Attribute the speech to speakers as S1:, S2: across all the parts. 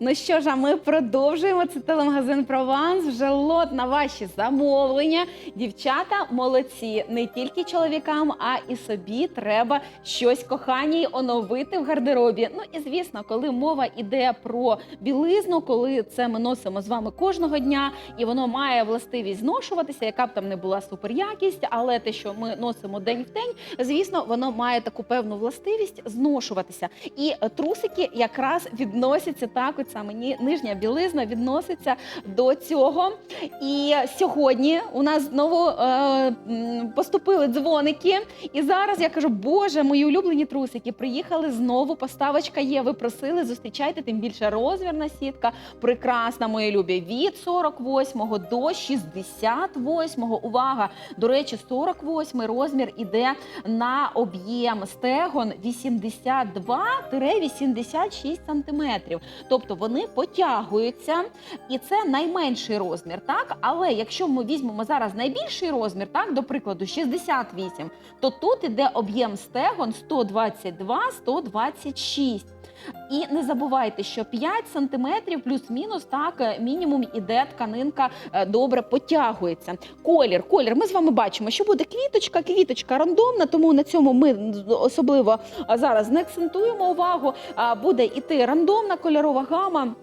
S1: Ну що ж, а ми продовжуємо. Це телемагазин Прованс. Вже лот на ваші замовлення. Дівчата молодці. Не тільки чоловікам, а і собі треба щось коханій оновити в гардеробі. Ну і звісно, коли мова йде про білизну, коли це ми носимо з вами кожного дня, і воно має властивість зношуватися, яка б там не була суперякість, але те, що ми носимо день в день, звісно, воно має таку певну властивість зношуватися. І трусики якраз відносяться так, от саме нижня білизна відноситься до цього. І сьогодні у нас знову е, поступили дзвоники. І зараз я кажу, боже, мої улюблені трусики приїхали знову. Поставочка є. Ви просили, зустрічайте, тим більше розмірна сітка. Прекрасна, мої любі. Від 48 до 68. Увага! До речі, 48 розмір іде на об'єм стегон 82-86 сантиметрів. Тобто вони потягуються, і це найменший розмір, так? Але якщо ми візьмемо зараз найбільший розмір, так, до прикладу, 68, то тут іде об'єм стегон 122-126. І не забувайте, що 5 сантиметрів плюс-мінус так е, мінімум іде тканинка е, добре потягується. Колір, колір. Ми з вами бачимо, що буде квіточка, квіточка рандомна, тому на цьому ми особливо зараз не акцентуємо увагу. Буде іти рандомна кольорова гама.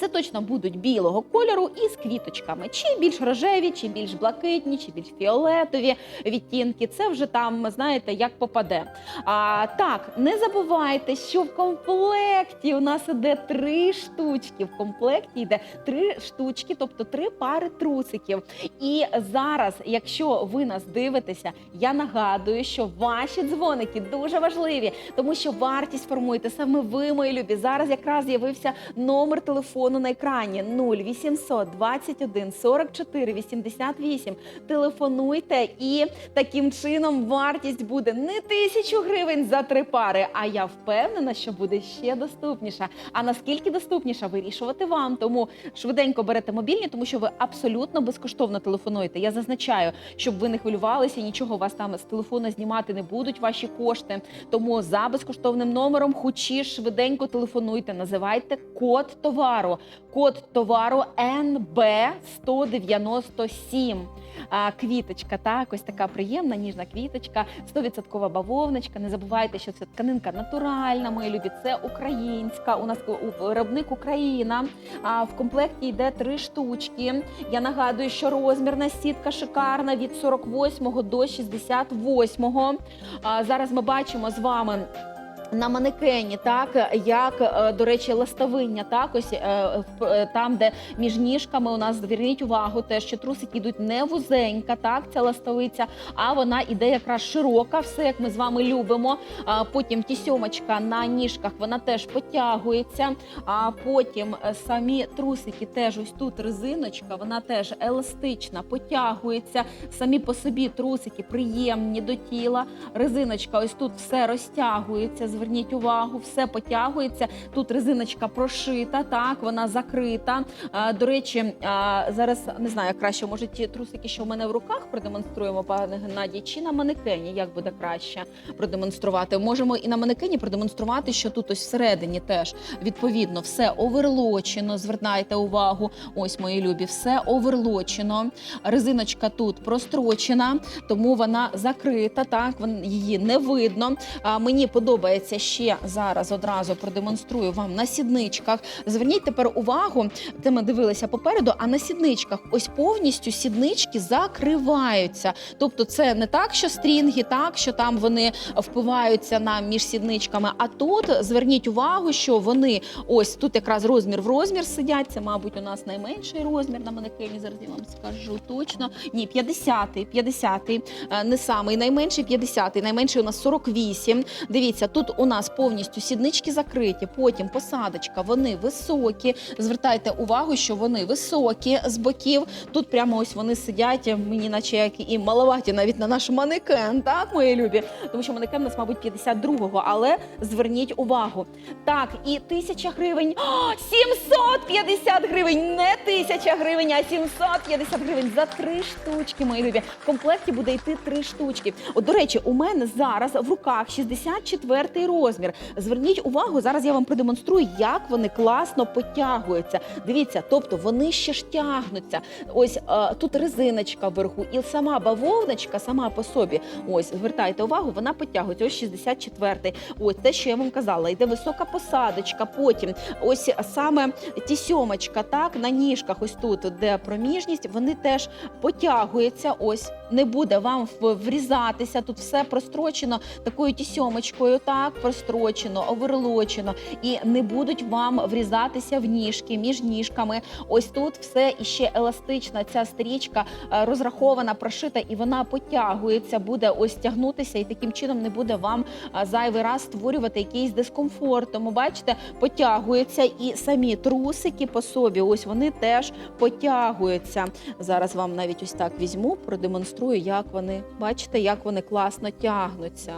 S1: Це точно будуть білого кольору із квіточками, чи більш рожеві, чи більш блакитні, чи більш фіолетові відтінки. Це вже там, знаєте, як попаде. А, так, не забувайте, що в комплекті у нас іде три штучки. В комплекті йде три штучки, тобто три пари трусиків. І зараз, якщо ви нас дивитеся, я нагадую, що ваші дзвоники дуже важливі, тому що вартість формуєте саме ви, мої любі. Зараз якраз з'явився номер телефону на екрані 0800 21 44 88. Телефонуйте, і таким чином вартість буде не тисячу гривень за три пари. А я впевнена, що буде ще доступніша. А наскільки доступніша, вирішувати вам. Тому швиденько берете мобільні, тому що ви абсолютно безкоштовно телефонуєте. Я зазначаю, щоб ви не хвилювалися, нічого вас там з телефона знімати не будуть ваші кошти. Тому за безкоштовним номером хочі швиденько телефонуйте, називайте код товару. Код товару НБ 197. А, квіточка, так, ось така приємна, ніжна квіточка, 100% бавовничка. Не забувайте, що це тканинка натуральна, мої любі, це українська. У нас виробник Україна. А в комплекті йде три штучки. Я нагадую, що розмірна сітка шикарна від 48 до 68. А, зараз ми бачимо з вами. На манекені, так як е, до речі, ластовиння, так ось е, е, там, де між ніжками у нас зверніть увагу, те, що трусики йдуть не вузенька, так ця ластовиця, а вона іде якраз широка, все як ми з вами любимо. Потім тісьомочка на ніжках вона теж потягується. А потім самі трусики теж ось тут резиночка, вона теж еластична, потягується. Самі по собі трусики приємні до тіла. Резиночка, ось тут все розтягується. Зверніть увагу, все потягується. Тут резиночка прошита, так вона закрита. До речі, зараз не знаю, як краще, може ті трусики, що в мене в руках продемонструємо, пане Геннадій, чи на манекені, як буде краще продемонструвати. Можемо і на манекені продемонструвати, що тут ось всередині теж відповідно все оверлочено. Звертайте увагу. Ось мої любі, все оверлочено. Резиночка тут прострочена, тому вона закрита. Так її не видно. Мені подобається ще зараз. Одразу продемонструю вам на сідничках. Зверніть тепер увагу. Це ми дивилися попереду. А на сідничках ось повністю сіднички закриваються. Тобто, це не так, що стрінги, так що там вони впиваються нам між сідничками. А тут зверніть увагу, що вони ось тут якраз розмір в розмір сидять. Це, мабуть, у нас найменший розмір на манекені. Зараз я вам скажу точно. Ні, 50-й, 50-й, е, не самий найменший, 50-й, найменший у нас 48. Дивіться, тут у нас повністю сіднички закриті, потім посадочка, вони високі. Звертайте увагу, що вони високі з боків. Тут прямо ось вони сидять, мені наче як і маловаті навіть на наш манекен, так, мої любі? Тому що манекен у нас, мабуть, 52-го, але зверніть увагу. Так, і тисяча гривень, О, 750 гривень, не тисяча гривень, а 750 гривень за три штучки, мої любі. В комплекті буде йти три штучки. От, до речі, у мене зараз в руках 64-й розмір. Зверніть увагу, зараз я вам продемонструю, як вони класно потягуються. Дивіться, тобто вони ще ж тягнуться. Ось е, тут резиночка вверху, і сама бавовночка, сама по собі. Ось звертайте увагу, вона потягується. Ось 64-й. Ось те, що я вам казала, йде висока посадочка. Потім ось саме тісьомочка, так на ніжках, ось тут, де проміжність, вони теж потягуються. Ось не буде вам врізатися. Тут все прострочено такою тісьомочкою, так прострочено, оверлочено, і не будуть вам врізатися в ніжки між ніжками. Ось тут все іще еластична. Ця стрічка е, розрахована, прошита, і вона потягується, буде ось тягнутися, і таким чином не буде вам е, зайвий раз створювати якийсь дискомфорт. Тому бачите, потягуються і самі трусики по собі. Ось вони теж потягуються. Зараз вам навіть ось так візьму, продемонструю, як вони бачите, як вони класно тягнуться.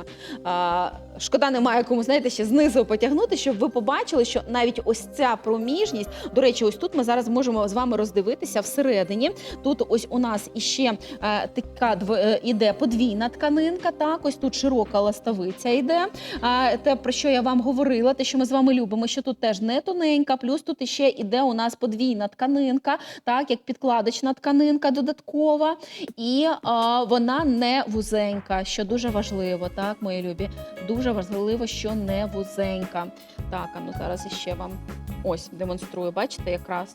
S1: Шкода, немає кому знаєте, ще знизу потягнути, щоб ви побачили, що навіть ось ця проміжність. До речі, ось тут ми зараз можемо з вами роздивитися всередині. Тут ось у нас іще е, така дв- е, іде подвійна тканинка. Так, ось тут широка ластовиця йде. А, те, про що я вам говорила, те, що ми з вами любимо, що тут теж не тоненька, плюс тут іще іде у нас подвійна тканинка, так як підкладочна тканинка додаткова, і а, вона не вузенька, що дуже важливо, так, мої любі. Дуже важливо, що не вузенька. Так, а ну зараз іще вам ось демонструю. Бачите, якраз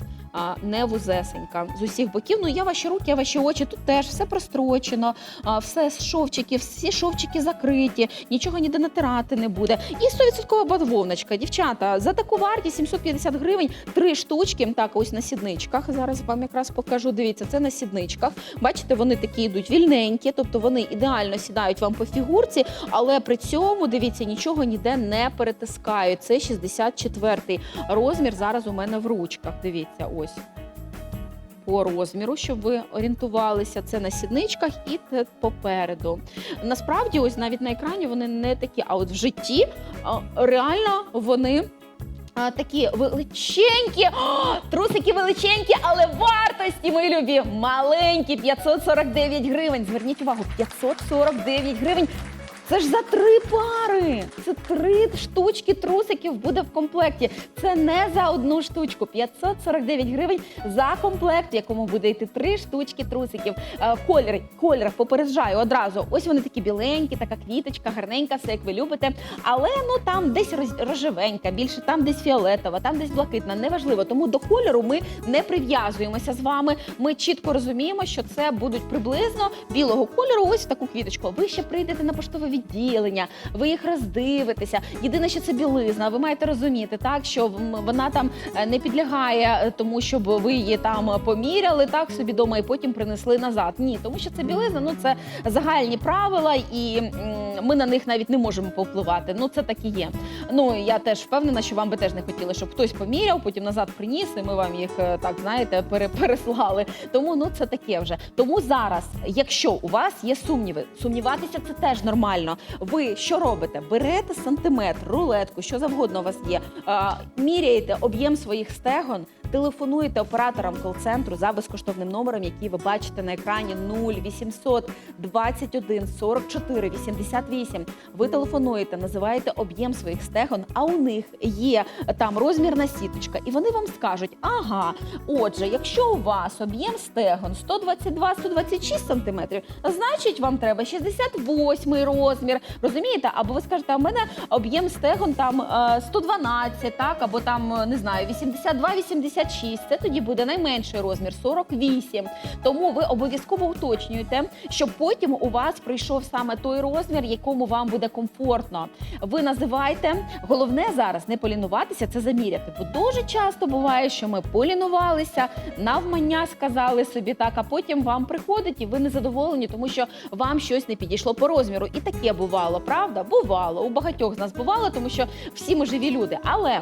S1: не вузесенька з усіх боків. Ну я ваші руки, я ваші очі. Тут теж все прострочено, все з шовчиків, всі шовчики закриті, нічого ніде натирати не буде. І 100% бавовночка. Дівчата, за таку вартість 750 гривень, три штучки. Так, ось на сідничках. Зараз вам якраз покажу. Дивіться, це на сідничках. Бачите, вони такі йдуть вільненькі, тобто вони ідеально сідають вам по фігурці, але при цьому дивіться, нічого ніде не перетискають. Це 64-й розмір. Зараз у мене в ручках. Дивіться, ось. По розміру, щоб ви орієнтувалися, це на сідничках і те попереду. Насправді, ось навіть на екрані вони не такі, а от в житті реально вони. Такі величенькі, О, трусики величенькі, але вартості, мої любі, маленькі, 549 гривень. Зверніть увагу, 549 гривень. Це ж за три пари. Це три штучки трусиків буде в комплекті. Це не за одну штучку. 549 гривень за комплект, в якому буде йти три штучки трусиків. Е, В попереджаю одразу. Ось вони такі біленькі, така квіточка, гарненька, все як ви любите. Але ну там десь рожевенька, більше там десь фіолетова, там десь блакитна. Неважливо. Тому до кольору ми не прив'язуємося з вами. Ми чітко розуміємо, що це будуть приблизно білого кольору. Ось в таку квіточку. Ви ще прийдете на поштове відділення, ви їх роздивитеся. Єдине, що це білизна. Ви маєте розуміти, так що вона там е, не підлягає е, тому, щоб ви її там поміряли так собі дома і потім принесли назад. Ні, тому що це білизна, ну це загальні правила, і ми на них навіть не можемо повпливати. Ну це так і є. Ну я теж впевнена, що вам би теж не хотіли, щоб хтось поміряв, потім назад приніс, і ми вам їх е, так знаєте пере- переслали. Тому ну це таке вже. Тому зараз, якщо у вас є сумніви, сумніватися це теж нормально. Ви що робите? Берете сантиметр, рулетку, що завгодно у вас є, міряєте об'єм своїх стегон. Телефонуєте операторам кол-центру за безкоштовним номером, який ви бачите на екрані 0800 21 44 88. Ви телефонуєте, називаєте об'єм своїх стегон, а у них є там розмірна сіточка, і вони вам скажуть: ага, отже, якщо у вас об'єм стегон 122-126 сантиметрів, значить вам треба 68 розмір. Розумієте? Або ви скажете, а в мене об'єм стегон там е, 112, так, або там е, не знаю, 82-86. Це тоді буде найменший розмір 48. Тому ви обов'язково уточнюєте, щоб потім у вас прийшов саме той розмір, якому вам буде комфортно. Ви називаєте. Головне зараз не полінуватися, це заміряти. Бо дуже часто буває, що ми полінувалися, навмання сказали собі так, а потім вам приходить і ви не задоволені, тому що вам щось не підійшло по розміру. І таке бувало, правда? Бувало. У багатьох з нас бувало, тому що всі ми живі люди. Але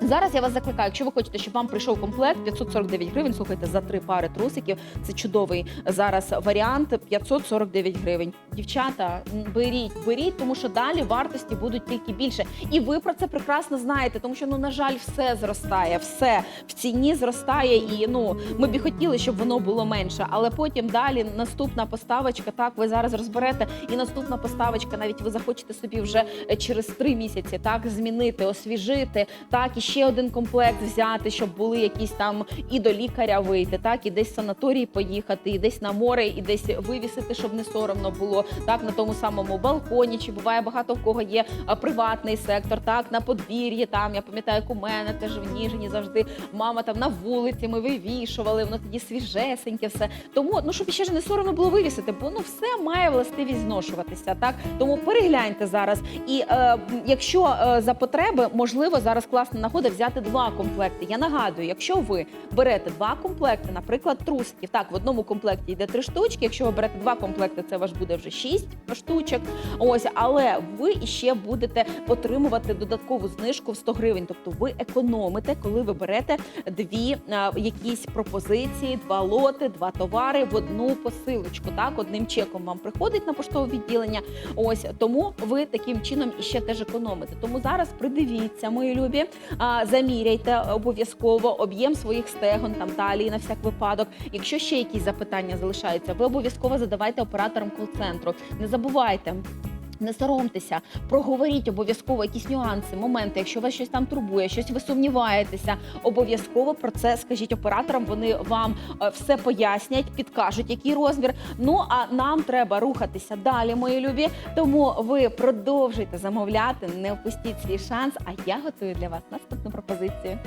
S1: Зараз я вас закликаю, якщо ви хочете, щоб вам прийшов комплект 549 гривень, слухайте, за три пари трусиків. Це чудовий зараз варіант 549 гривень. Дівчата, беріть, беріть, тому що далі вартості будуть тільки більше. І ви про це прекрасно знаєте, тому що ну на жаль, все зростає, все в ціні зростає. І ну ми б хотіли, щоб воно було менше. Але потім далі наступна поставочка. Так, ви зараз розберете, і наступна поставочка, навіть ви захочете собі вже е, через три місяці так змінити, освіжити, так і ще один комплект взяти, щоб були якісь там і до лікаря вийти, так і десь в санаторій поїхати, і десь на море, і десь вивісити, щоб не соромно було. Так на тому самому балконі. Чи буває багато в кого є приватний сектор, так на подвір'ї. Там я пам'ятаю, як у мене теж в Ніжині завжди мама там на вулиці. Ми вивішували, воно тоді свіжесеньке, все. Тому ну щоб ще ж не соромно було вивісити, бо ну все має властивість зношуватися. Так тому перегляньте зараз. І е, якщо е, за потреби, можливо, зараз класна нагода взяти два комплекти. Я нагадую, якщо ви берете два комплекти, наприклад, трусиків, так в одному комплекті йде три штучки. Якщо ви берете два комплекти, це ваш буде вже шість штучок. Ось, але ви іще будете отримувати додаткову знижку в 100 гривень. Тобто ви економите, коли ви берете дві е, якісь пропозиції, два лоти, два товари в одну посилочку. Так, одним чеком вам приходить на поштове відділення. Ось тому ви таким чином іще теж економите. Тому зараз придивіться, мої любі, а, заміряйте обов'язково об'єм своїх стегон там талії на всяк випадок. Якщо ще якісь запитання залишаються, ви обов'язково задавайте операторам кол-центру. Не забувайте. Не соромтеся, проговоріть обов'язково якісь нюанси, моменти. Якщо вас щось там турбує, щось ви сумніваєтеся, обов'язково про це скажіть операторам. Вони вам е, все пояснять, підкажуть, який розмір. Ну а нам треба рухатися далі, мої любі. Тому ви продовжуйте замовляти, не впустіть свій шанс. А я готую для вас наступну пропозицію.